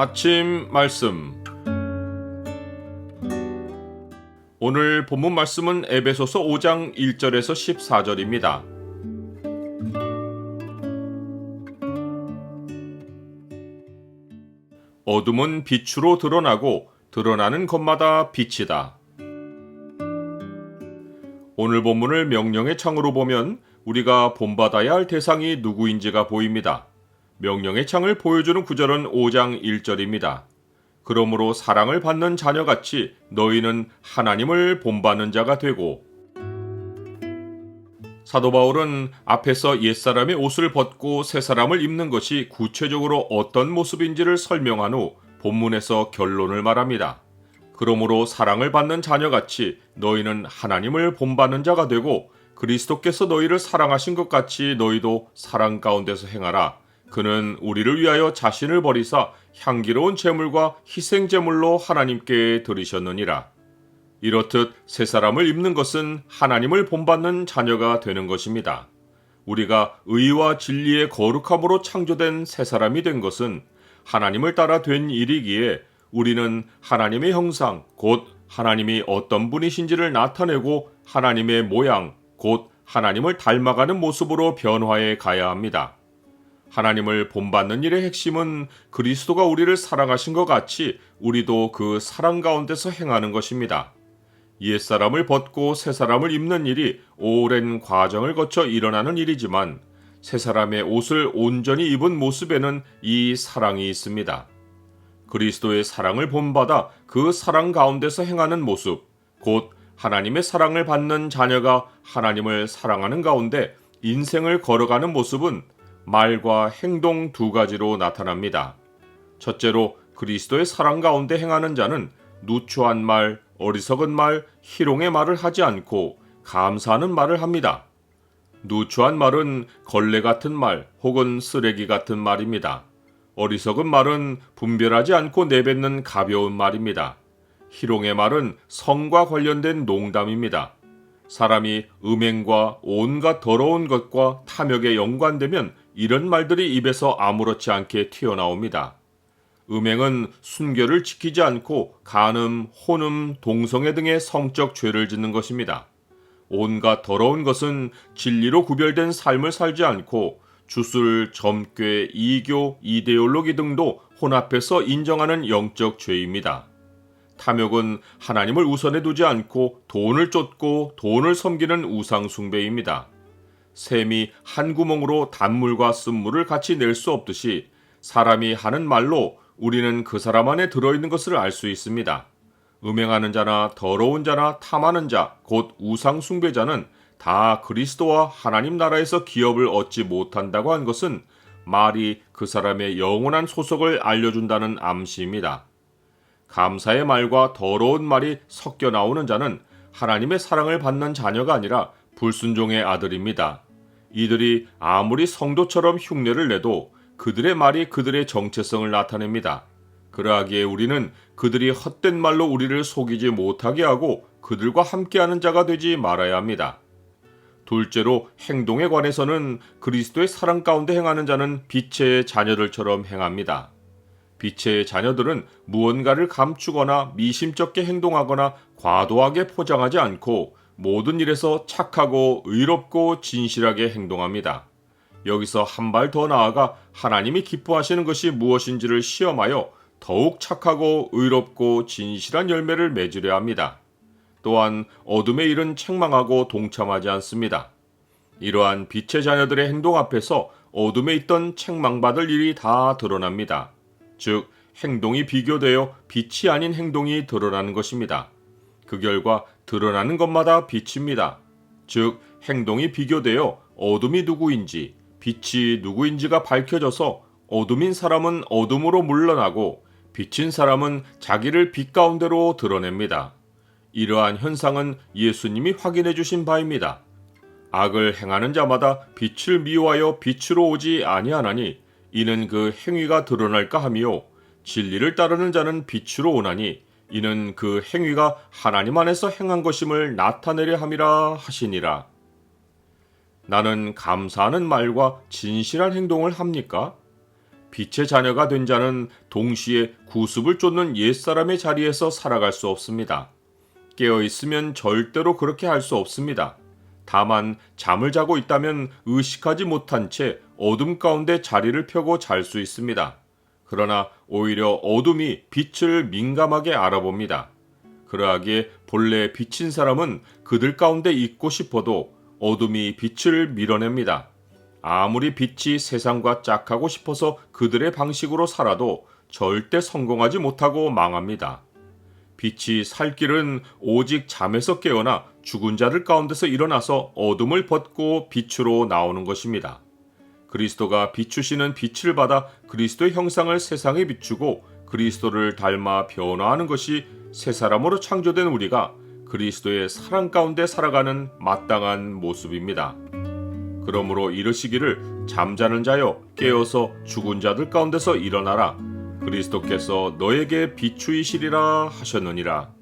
아침 말씀 오늘 본문 말씀은 에베소서 5장 1절에서 14절입니다. 어둠은 빛으로 드러나고 드러나는 것마다 빛이다. 오늘 본문을 명령의 창으로 보면 우리가 본받아야 할 대상이 누구인지가 보입니다. 명령의 창을 보여주는 구절은 5장 1절입니다. 그러므로 사랑을 받는 자녀같이 너희는 하나님을 본받는 자가 되고 사도 바울은 앞에서 옛사람의 옷을 벗고 새 사람을 입는 것이 구체적으로 어떤 모습인지를 설명한 후 본문에서 결론을 말합니다. 그러므로 사랑을 받는 자녀같이 너희는 하나님을 본받는 자가 되고 그리스도께서 너희를 사랑하신 것 같이 너희도 사랑 가운데서 행하라. 그는 우리를 위하여 자신을 버리사 향기로운 제물과 희생 제물로 하나님께 드리셨느니라. 이렇듯 새 사람을 입는 것은 하나님을 본받는 자녀가 되는 것입니다. 우리가 의와 진리의 거룩함으로 창조된 새 사람이 된 것은 하나님을 따라 된 일이기에 우리는 하나님의 형상, 곧 하나님이 어떤 분이신지를 나타내고 하나님의 모양, 곧 하나님을 닮아가는 모습으로 변화해 가야 합니다. 하나님을 본받는 일의 핵심은 그리스도가 우리를 사랑하신 것 같이 우리도 그 사랑 가운데서 행하는 것입니다. 옛사람을 벗고 새 사람을 입는 일이 오랜 과정을 거쳐 일어나는 일이지만 새 사람의 옷을 온전히 입은 모습에는 이 사랑이 있습니다. 그리스도의 사랑을 본받아 그 사랑 가운데서 행하는 모습, 곧 하나님의 사랑을 받는 자녀가 하나님을 사랑하는 가운데 인생을 걸어가는 모습은 말과 행동 두 가지로 나타납니다. 첫째로 그리스도의 사랑 가운데 행하는 자는 누추한 말, 어리석은 말, 희롱의 말을 하지 않고 감사하는 말을 합니다. 누추한 말은 걸레 같은 말 혹은 쓰레기 같은 말입니다. 어리석은 말은 분별하지 않고 내뱉는 가벼운 말입니다. 희롱의 말은 성과 관련된 농담입니다. 사람이 음행과 온갖 더러운 것과 탐욕에 연관되면 이런 말들이 입에서 아무렇지 않게 튀어나옵니다. 음행은 순결을 지키지 않고 간음, 혼음, 동성애 등의 성적 죄를 짓는 것입니다. 온갖 더러운 것은 진리로 구별된 삶을 살지 않고 주술, 점괘, 이교, 이데올로기 등도 혼합해서 인정하는 영적 죄입니다. 탐욕은 하나님을 우선에 두지 않고 돈을 쫓고 돈을 섬기는 우상숭배입니다. 샘이 한 구멍으로 단물과 쓴물을 같이 낼 수 없듯이 사람이 하는 말로 우리는 그 사람 안에 들어있는 것을 알 수 있습니다. 음행하는 자나 더러운 자나 탐하는 자, 곧 우상숭배자는 다 그리스도와 하나님 나라에서 기업을 얻지 못한다고 한 것은 말이 그 사람의 영원한 소속을 알려준다는 암시입니다. 감사의 말과 더러운 말이 섞여 나오는 자는 하나님의 사랑을 받는 자녀가 아니라 불순종의 아들입니다. 이들이 아무리 성도처럼 흉내를 내도 그들의 말이 그들의 정체성을 나타냅니다. 그러하기에 우리는 그들이 헛된 말로 우리를 속이지 못하게 하고 그들과 함께하는 자가 되지 말아야 합니다. 둘째로 행동에 관해서는 그리스도의 사랑 가운데 행하는 자는 빛의 자녀들처럼 행합니다. 빛의 자녀들은 무언가를 감추거나 미심쩍게 행동하거나 과도하게 포장하지 않고 모든 일에서 착하고 의롭고 진실하게 행동합니다. 여기서 한 발 더 나아가 하나님이 기뻐하시는 것이 무엇인지를 시험하여 더욱 착하고 의롭고 진실한 열매를 맺으려 합니다. 또한 어둠의 일은 책망하고 동참하지 않습니다. 이러한 빛의 자녀들의 행동 앞에서 어둠에 있던 책망받을 일이 다 드러납니다. 즉, 행동이 비교되어 빛이 아닌 행동이 드러나는 것입니다. 그 결과 드러나는 것마다 빛입니다. 즉, 행동이 비교되어 어둠이 누구인지, 빛이 누구인지가 밝혀져서 어둠인 사람은 어둠으로 물러나고 빛인 사람은 자기를 빛 가운데로 드러냅니다. 이러한 현상은 예수님이 확인해 주신 바입니다. 악을 행하는 자마다 빛을 미워하여 빛으로 오지 아니하나니 이는 그 행위가 드러날까 하며 진리를 따르는 자는 빛으로 오나니 이는 그 행위가 하나님 안에서 행한 것임을 나타내려 함이라 하시니라. 나는 감사하는 말과 진실한 행동을 합니까? 빛의 자녀가 된 자는 동시에 구습을 쫓는 옛사람의 자리에서 살아갈 수 없습니다. 깨어 있으면 절대로 그렇게 할 수 없습니다. 다만 잠을 자고 있다면 의식하지 못한 채 어둠 가운데 자리를 펴고 잘 수 있습니다. 그러나 오히려 어둠이 빛을 민감하게 알아봅니다. 그러하기에 본래 빛인 사람은 그들 가운데 있고 싶어도 어둠이 빛을 밀어냅니다. 아무리 빛이 세상과 짝하고 싶어서 그들의 방식으로 살아도 절대 성공하지 못하고 망합니다. 빛이 살 길은 오직 잠에서 깨어나 죽은 자들 가운데서 일어나서 어둠을 벗고 빛으로 나오는 것입니다. 그리스도가 비추시는 빛을 받아 그리스도의 형상을 세상에 비추고 그리스도를 닮아 변화하는 것이 새 사람으로 창조된 우리가 그리스도의 사랑 가운데 살아가는 마땅한 모습입니다. 그러므로 이르시기를 잠자는 자여 깨어서 죽은 자들 가운데서 일어나라 그리스도께서 너에게 비추이시리라 하셨느니라.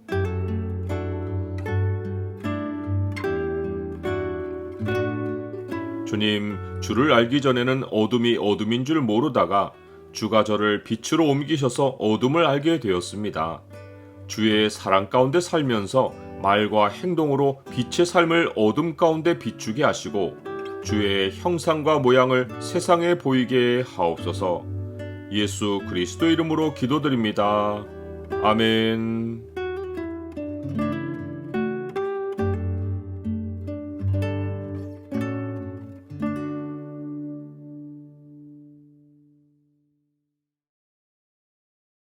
주님, 주를 알기 전에는 어둠이 어둠인 줄 모르다가 주가 저를 빛으로 옮기셔서 어둠을 알게 되었습니다. 주의 사랑 가운데 살면서 말과 행동으로 빛의 삶을 어둠 가운데 비추게 하시고 주의 형상과 모양을 세상에 보이게 하옵소서. 예수 그리스도 이름으로 기도드립니다. 아멘.